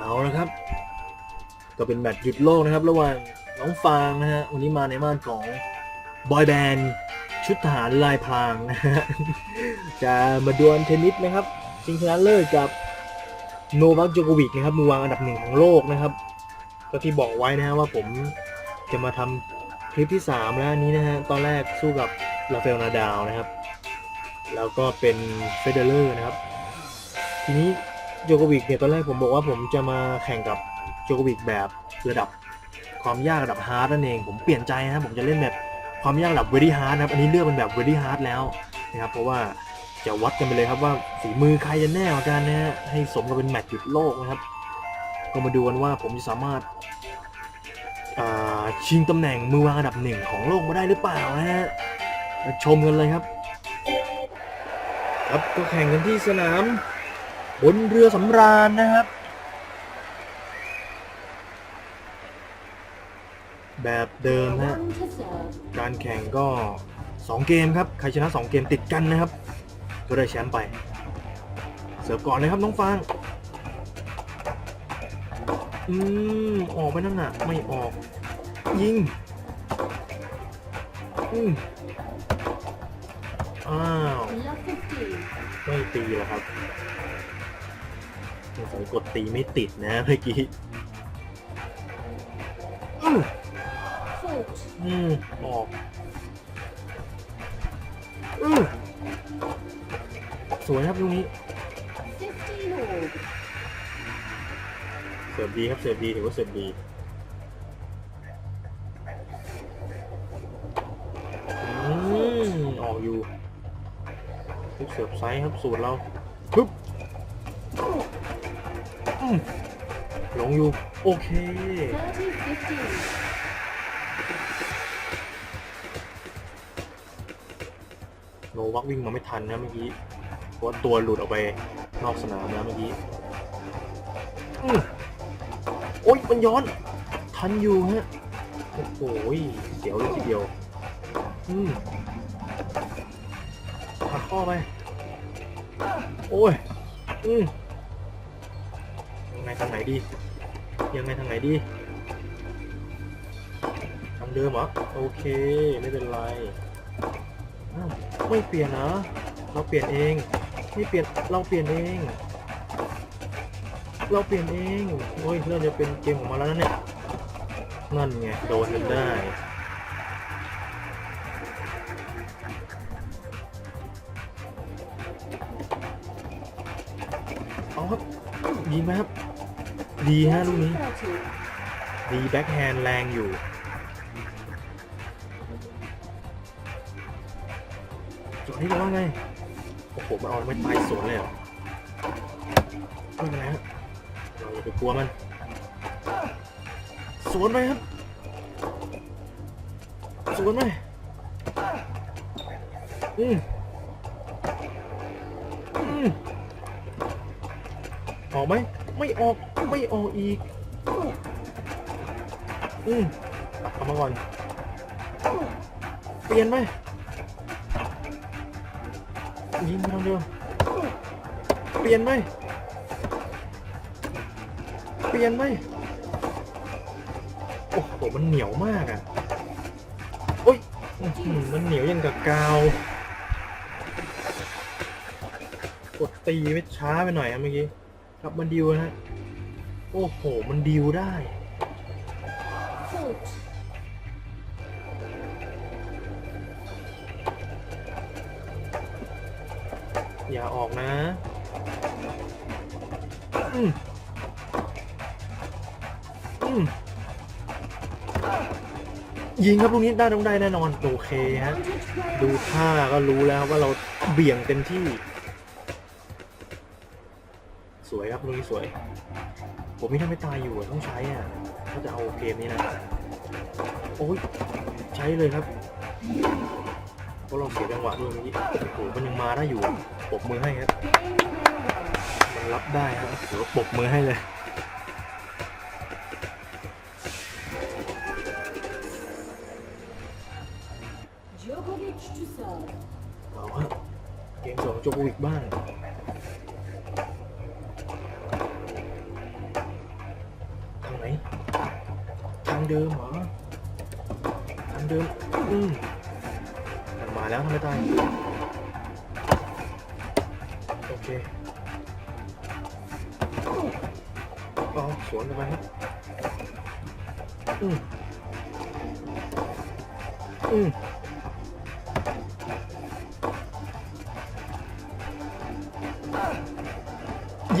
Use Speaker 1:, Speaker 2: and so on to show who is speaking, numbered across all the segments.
Speaker 1: เอาละครับ ก็เป็นแมตช์หยุดโลกนะครับ ระหว่างน้องฟางนะฮะวันนี้มาในม่านของบอยแบนด์ชุดทหารลายพรางนะฮะจะมาดวลเทนนิสนะครับชิงชนะเลิศกับโนวัคโจโควิกนะครับมือวางอันดับหนึ่งของโลกนะครับ ก็ที่บอกไว้นะฮะว่าผมจะมาทำคลิปที่ 3 แล้วนี้นะฮะตอนแรกสู้กับราเอลนาดาวนะครับ แล้วก็เป็นเฟเดเลอร์นะครับ ทีนี้ โจโควิกเนี่ยตอนแรกผมบอกว่าผมจะมาแข่งกับโจโควิกแบบระดับความยากระดับฮาร์ดนั่นเอง ผมเปลี่ยนใจนะครับผมจะเล่นแบบความยากระดับเวดี้ฮาร์ดนะครับ อันนี้เลือกเป็นแบบเวดี้ฮาร์ดแล้วนะครับ เพราะว่าจะวัดกันไปเลยครับว่าฝีมือใครจะแน่กว่ากันนะฮะให้สมกับเป็นแมตช์หยุดโลกนะครับ ก็มาดูกันว่าผมจะสามารถาชิงตำแหน่งมือวางอันดับหนึ่งของโลกมาได้หรือเปล่านะฮะมาชมกันเลยครับ ครับก็แข่งกันที่สนาม บนเรือสำราญนะครับ แบบเดิมฮะการแข่งก็ 2 เกมครับ ใครชนะ 2 เกมติดกันนะครับ ก็ได้แชมป์ไป เสิร์ฟก่อนเลยครับน้องฟางอืม ออกไปนั่นน่ะ ไม่ออก ยิง อืมอ้าว ไม่ตีหรอครับ สงสัยกดตีไม่ติดนะเมื่อกี้อืมอืมออกอืมสวยครับตรงนี้เสิร์ฟดีครับเสิร์ฟดีถือว่าเสิร์ฟดีอืมออกอยู่ทุกเสิร์ฟไซส์ครับสูตรเราฮึบ ลงอยู่ โอเค โนวักวิ่งมาไม่ทันนะเมื่อกี้เพราะว่าตัวหลุดออกไปนอกสนามแล้วเมื่อกี้อโอ๊ยมันย้อน ทันอยู่ฮะ โอ้โหเสียวเลยทีเดียว อืมหักข้อไป โอ้ย อืม ดี ยังไงทางไหนดีทางเดิมเหรอ โอเค ไม่เป็นไร ไม่เปลี่ยนนะ เราเปลี่ยนเอง ไม่เปลี่ยน เราเปลี่ยนเอง เราเปลี่ยนเอง โอ้ยเริ่มจะเป็นเกมของมาแล้วนะเนี่ย นั่นไง โดนจนได้เอาครับยิงไหมครับ ดีฮะลูกนี้ ดีแบ็คแฮนด์แรงอยู่ จุดนี้จะว่าไง โอ้โหมันเอาไม่ตายสวนเลยเหรอไม่เป็นไรฮะเราอย่าไปกลัวมัน สวนไปครับ สวนไปอืมอืมออกไหมไม่ออก ไม่ออกอีก อืมเอามาก่อน เปลี่ยนไหมยิงไปทางเดียวเปลี่ยนไหมเปลี่ยนไหมโอ้โห มันเหนียวมากอะโอ้ยมันเหนียวยังกับกาว กดตีไม่ช้าไปหน่อยอะเมื่อกี้ กลับมาดิวนะฮะ โอ้โห มันดิวได้อย่าออกนะอืมอืมยิงครับลูกนี้ได้ต้องได้แน่นอน โอเคฮะ ดูท่าก็รู้แล้วว่าเราเบี่ยงเต็มที่ สวยครับลูกนี้สวย ผมนี่ถ้าไม่ตายอยู่อะต้องใช้อะถ้าจะเอาเกมนี้นะ โอ้ยใช้เลยครับเพราะเราเสียจังหวะด้วยเมื่อกี้โอ้โหมันยังมาได้อยู่อะปรบมือให้ครับมันรับได้ครับเดี๋ยวปรบมือให้เลย
Speaker 2: Djokovic to serve.
Speaker 1: เอาฮะเกมสองโจโควิกบ้าง โอเคเอาสวนกันไปครับอืมอืม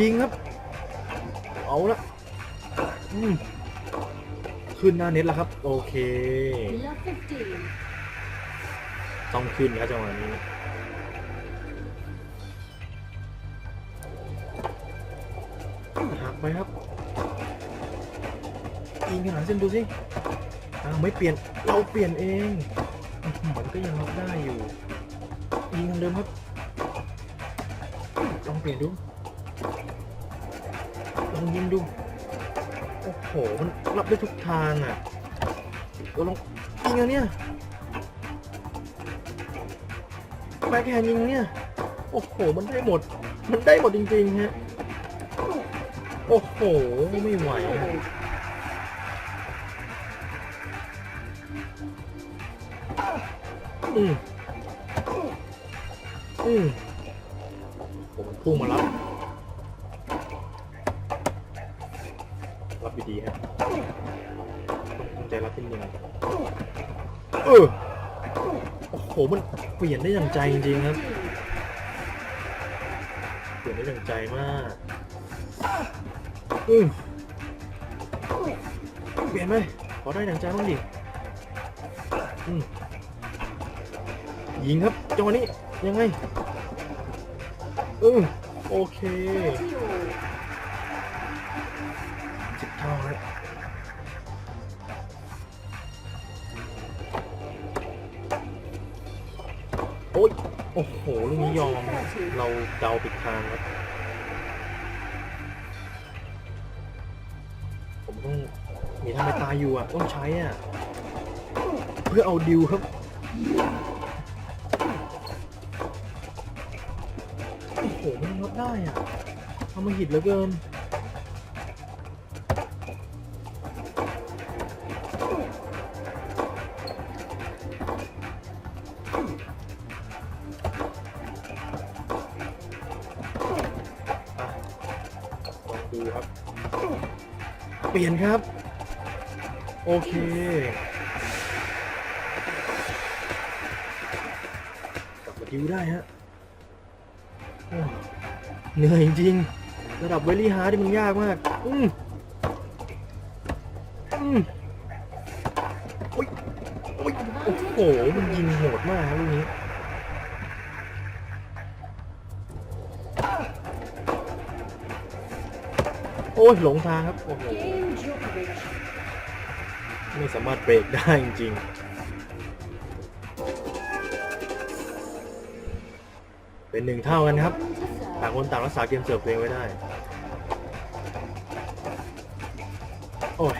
Speaker 1: ยิงครับ เอาละอืมขึ้นหน้าเน็ตแล้วครับ โอเค
Speaker 2: Love 15.
Speaker 1: ต้องขึ้นครับจังหวะนี้ ไปครับยิงขนาดเส้นดูสิอ้าวไม่เปลี่ยนเราเปลี่ยนเองอื้อหือมันก็ยังรับได้อยู่ยิงทางเดิมครับลองเปลี่ยนดูลองยิงดูโอ้โหมันรับได้ทุกทางอะก็ลองยิงอันเนี้ยแบ็คแฮนยิงเนี่ยโอ้โหมันได้หมด มันได้หมดจริงๆฮะ โอ้โห ไม่ไหวฮะอืมอืมผมพุ่งมารับ รับดีๆฮะต้งใจรับจริงๆเออ โอ้โห มันเปลี่ยนได้อย่างใจจริงๆครับ เปลี่ยนได้อย่างใจมาก อืมเปลี่ยนไหมขอได้อย่างใจบ้างดิอืมยิงครับจังหวะนี้ยังไงอืมโอเค
Speaker 2: 30 all.
Speaker 1: สิบเท่าแล้วโอ้ยโอ้โหลูกนี้ยอมครับเราเดาผิดทางครับ มีทาไปตายอยู่อะต้องใช้อะ เพื่อเอาดิวครับโอ้โหมันลดได้อะทำมาหิดเหลือเกินลองดูครับเปลี่ยนครับ โอเคกลับมาดิวได้ฮะเหนื่อยจริง ระดับเวลี่ฮาร์ดที่มันยากมาก อืมอืมโอ้ยโอ้ยโอ้โห มันยิงโหดมากครับลูกนี้โอ้ยหลงทางครับ โอ้โห ไม่สามารถเบรกได้จริงๆ เป็นหนึ่งเท่ากันครับ ต่างคนต่างรักษาเกมเสิร์ฟตัวเองไว้ได้ โอ้ย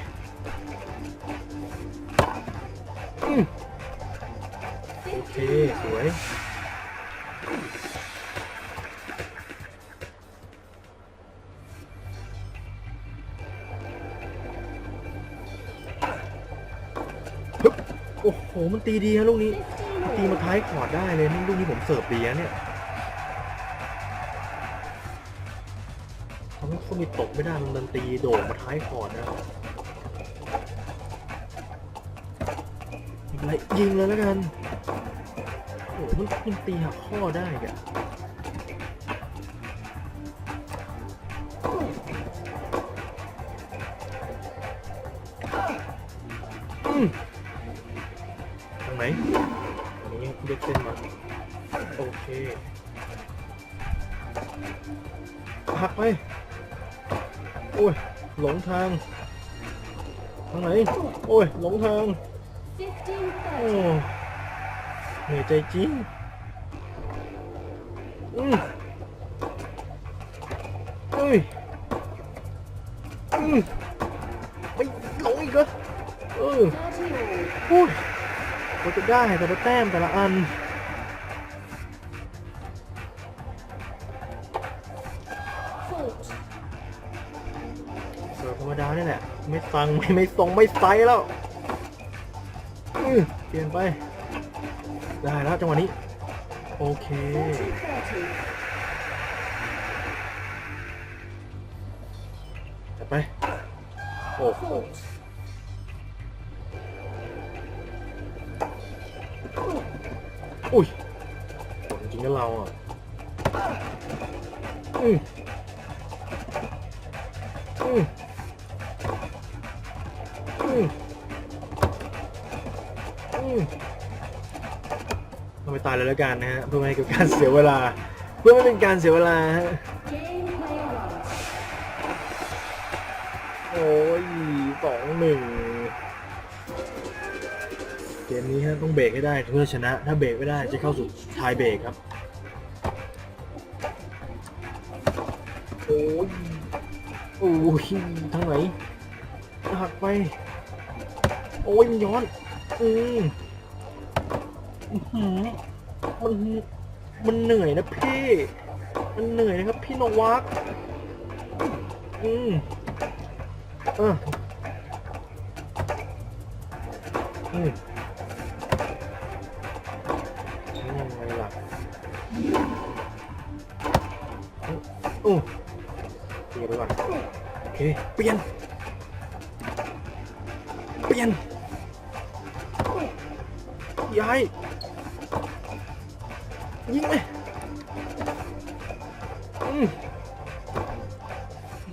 Speaker 1: อโอเค สวย มันตีดีฮะลูกนี้ ตีมาท้ายขอดได้เลยนี่ลูกนี้ผมเสิร์ฟดีนะเนี่ยทำให้เขามีตกไม่ได้มันดันตีโด่งมาท้ายขอดนะยิงเลยยิงเลยแล้วกันโอ้โหมันตีหักข้อได้แก เคหักไปโอ้ยหลงทางทางไหนโอ้ยหลงทางโอ้เหนื่อยใจจริงอืมเอ้ยอืมไม่หลงอีกเหรอเออโอ้ยเราจะได้แต่ละแต้มแต่ละอัน ไม่ฟังไม่ไม่ทรงไม่ไซส์แล้วเปลี่ยนไป ได้แล้วจังหวะนี้ โอเค จัดไป โอ้โหอุ้ยจริงๆนะเราอะอืมอืม ไปตายเลยแล้วกันนะฮะเพื่อไม่ให้เกิดการเสียเวลา เพื่อไม่เป็นการเสียเวลาฮะโอ้ยสองหนึ่งเกมนี้ฮะต้องเบรกให้ได้เพื่อชนะ ถ้าเบรกไม่ได้จะเข้าสู่ทายเบรกครับโอ้ยโอ้ยทางไหนหักไป โอ้ยมันย้อน อืม หือมันมันเหนื่อยนะพี่ มันเหนื่อยนะครับ พี่นวักอืมเอออืมยังไงล่ะโอ้โอ้เปลี่ยนไปก่อนโอเคเปลี่ยน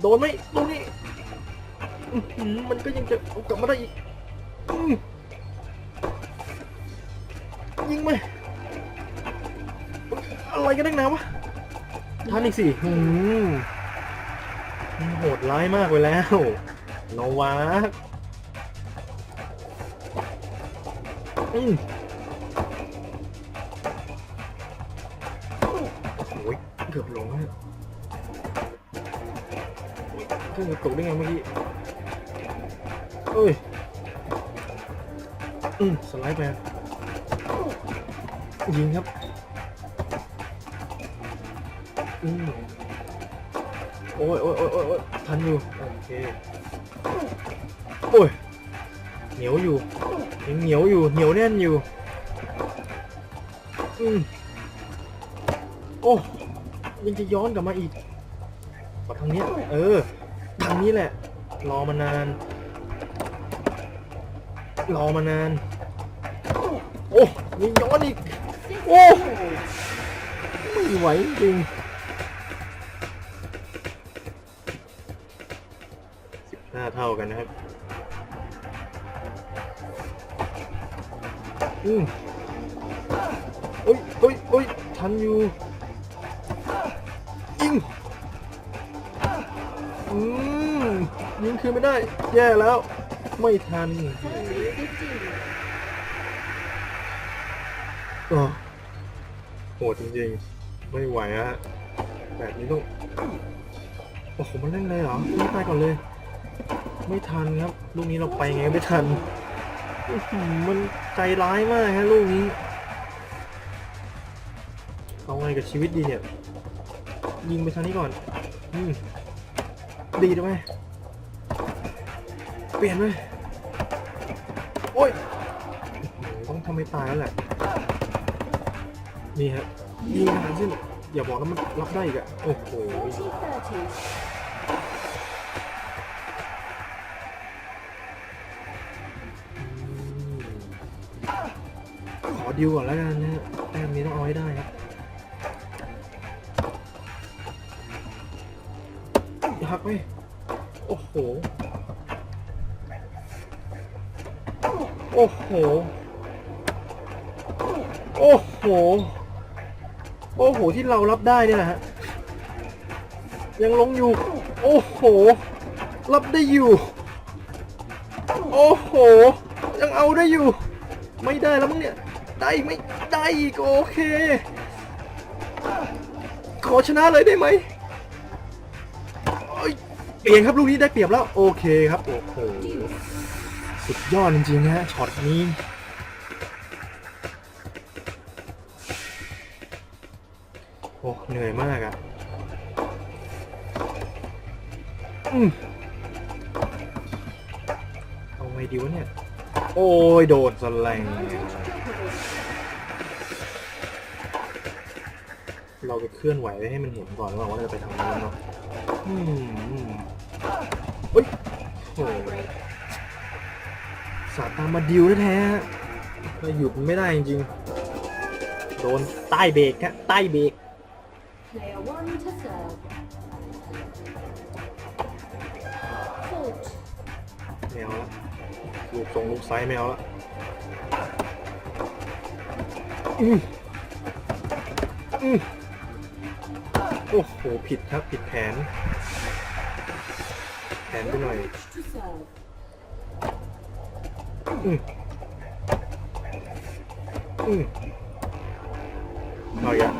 Speaker 1: โดนไหมตรงนี้มันก็ยังจะเอากลับมาได้อีกยิงไหมอะไรกันนักหนาวะทันอีกสิโหดร้ายมากไปแล้วนวาร์กอืม ตุกได้ไงเมื่อกี้เอ้ยอืมสไลด์ไปครับยิงครับอืมโอ้ยโอ้ยโอ้ยโอ้ยโอ้ยทันอยู่โอเคโอ้ยเหนียวอยู่ยังเหนียวอยู่เหนียวแน่นอยู่อืมโอ้ยังจะย้อนกลับมาอีกขอทางเนี้ยเออทาง นี้แหละ รอมานาน รอมานาน โอ้มีย้อนอีก
Speaker 2: Six
Speaker 1: Oh.
Speaker 2: goals.
Speaker 1: ไม่ไหวจริงสิบห้าเท่ากันนะครับ อืมโอ้ยโอ้ยโอ้ยทันอยู่ ยิงคืนไม่ได้ แย่แล้ว ไม่ทัน
Speaker 2: 30 15.
Speaker 1: เออโหดจริงๆ ไม่ไหวฮะแบบนี้ต้อง โอ้โห มันเล่นเลยเหรอไม่ไปก่อนเลย ไม่ทันครับ ลูกนี้เราไปไงไม่ทันอื้อหือมันใจร้ายมากฮะลูกนี้ เอาไงกับชีวิตดีเนี่ย ยิงไปทางนี้ก่อน อืมดีได้ไหมเปลี่ยนไหมโอ้ยอื้อหือต้องทำให้ตายแล้วแหละ นี่ฮะยิงขนาดสิ้นอย่าบอกนะมันรับได้อีกอะโอ้โห
Speaker 2: 40 30.
Speaker 1: ขอดิวก่อนแล้วกันนะ โอ้โห โอ้โห โอ้โห ที่เรารับได้เนี่ยนะฮะ ยังลงอยู่ โอ้โห รับได้อยู่ โอ้โห ยังเอาได้อยู่ ไม่ได้แล้วมั้งเนี่ย ได้อีกไม่ได้อีกโอเค ขอชนะเลยได้ไหมเปลี่ยนครับลูกนี้ได้เปรียบแล้ว โอเคครับ โอ้โห สุดยอดจริงๆนะฮะช็อตนี้โอ้เหนื่อยมากอะ่ะอืมไงดีวะเนี่ย โอ้ย โดนสแลงเราไปเคลื่อนไหวไให้มันเห็นก่อนว่าเราจะไปทางนั้นเนาะอืมเฮ้ยโอ้ย สาดตามมาดิวแท้ๆฮะเราหยุดมันไม่ได้จริงๆ โดนใต้เบรกฮะใต้เบรก
Speaker 2: Player one to serve. Fault.
Speaker 1: ไม่เอาละลูกทรงลูกไซส์ไม่เอาละอืมอืมโอ้โห ผิดครับ ผิดแผน แผนไปหน่อย
Speaker 2: Djokovic to serve.
Speaker 1: อืมอืมเอาอย่าง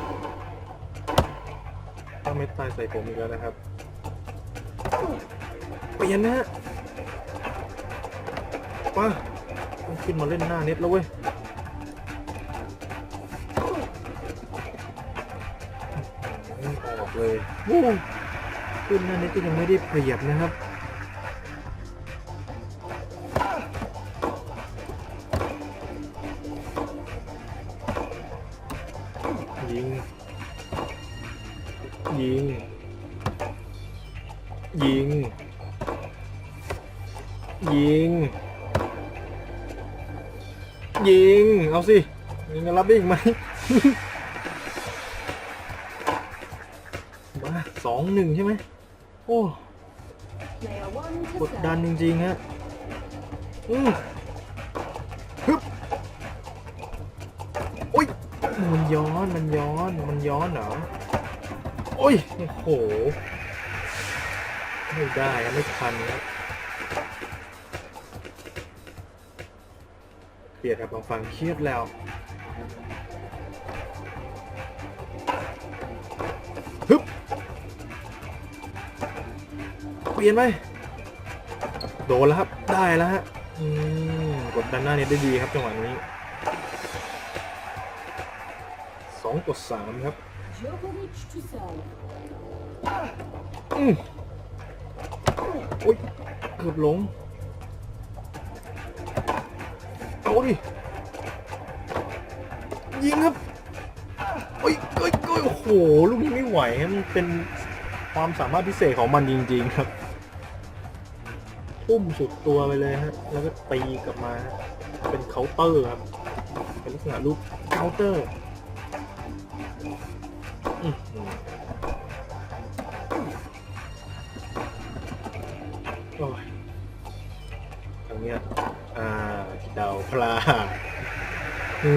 Speaker 1: ต้องไม่ตายใส่ผมอีกแล้วนะครับเปลี่ยนนะฮะป้าต้องขึ้นมาเล่นหน้าเน็ตแล้วเว้ยออกเลยโอ้ขึ้นหน้าเน็ตก็ยังไม่ได้เปรียบนะครับ รับได้อีกไหมมาสองหนึ่งใช่ไหมโอ้กดดันจริงๆฮะอืมฮึบโอ้ยมันย้อนมันย้อนมันย้อนเหรอโอ้ยโอ้โหไม่ได้ไม่ทันครับเปลี่ยนกับบางฝั่งเครียดแล้ว เปลี่ยนไหมโดนแล้วครับได้แล้วฮะอืมกดดันหน้าเน็ตได้ดีครับจังหวะนี้สองกดสามครับอืมอุ้ยเกือบหลงเอาดิยิงครับเอ้ยเอ้ยเอ้ยโอ้โหลูกนี้ไม่ไหวมันเป็นความสามารถพิเศษของมันจริง ๆ ครับ พุ่มสุดตัวไปเลยฮะ แล้วก็ตีกลับมาเป็นเคาน์เตอร์ครับ เป็นลักษณะลูกเคาน์เตอร์โอ้ยทางเนี้ย อ่าเดาพลาอื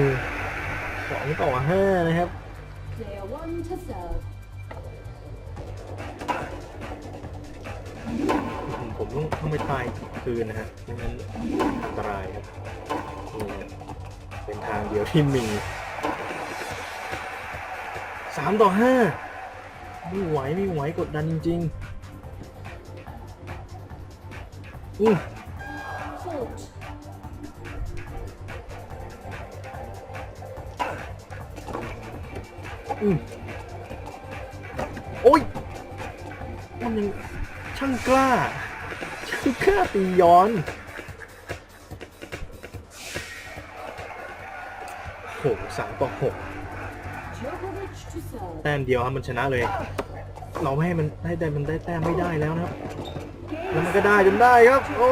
Speaker 1: มสองต่อห้านะครับ
Speaker 2: Player one to serve.
Speaker 1: ต้องต้องไปตายคืนนะฮะไม่งั้นอันตรายครับนี่ฮะเป็นทางเดียวที่มีสามต่อห้าไม่ไหวไม่ไหวกดดันจริงๆอือ ตีย้อนโหสามต่อหกแต้มเดียวครับมันชนะเลย เราไม่ให้มันให้ได้มันได้แต้มไม่ได้แล้วนะครับแล้วมันก็ได้จนได้ครับ โอ้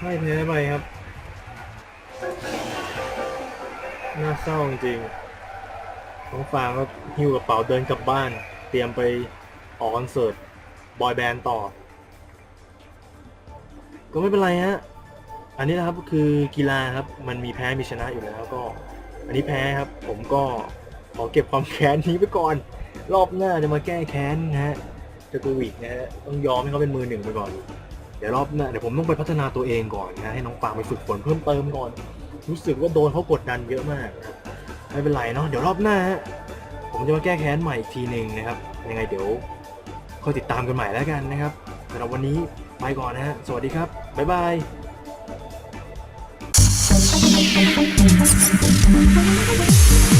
Speaker 1: ให้แพ้ไปครับ น่าเศร้าจริง น้องฟางก็หิ้วกระเป๋าเดินกลับบ้าน เตรียมไปออกคอนเสิร์ตบอยแบนด์ต่อ ก็ไม่เป็นไรฮะ อันนี้นะครับคือกีฬาครับ มันมีแพ้มีชนะอยู่แล้วก็ อันนี้แพ้ครับ ผมก็ขอเก็บความแค้นนี้ไปก่อน รอบหน้าจะมาแก้แค้นนะฮะเจอตัววิกนะฮะต้องยอมให้เขาเป็นมือหนึ่งไปก่อน เดี๋ยวรอบหน้าเดี๋ยวผมต้องไปพัฒนาตัวเองก่อนนะให้น้องฟางไปฝึกฝนเพิ่มเติมก่อน รู้สึกว่าโดนเขากดดันเยอะมากครับ ไม่เป็นไรเนาะเดี๋ยวรอบหน้าฮะผมจะมาแก้แค้นใหม่อีกทีหนึ่งนะครับ ยังไงเดี๋ยวคอยติดตามกันใหม่แล้วกันนะครับสำหรับวันนี้ไปก่อนนะฮะสวัสดีครับ บ๊ายบาย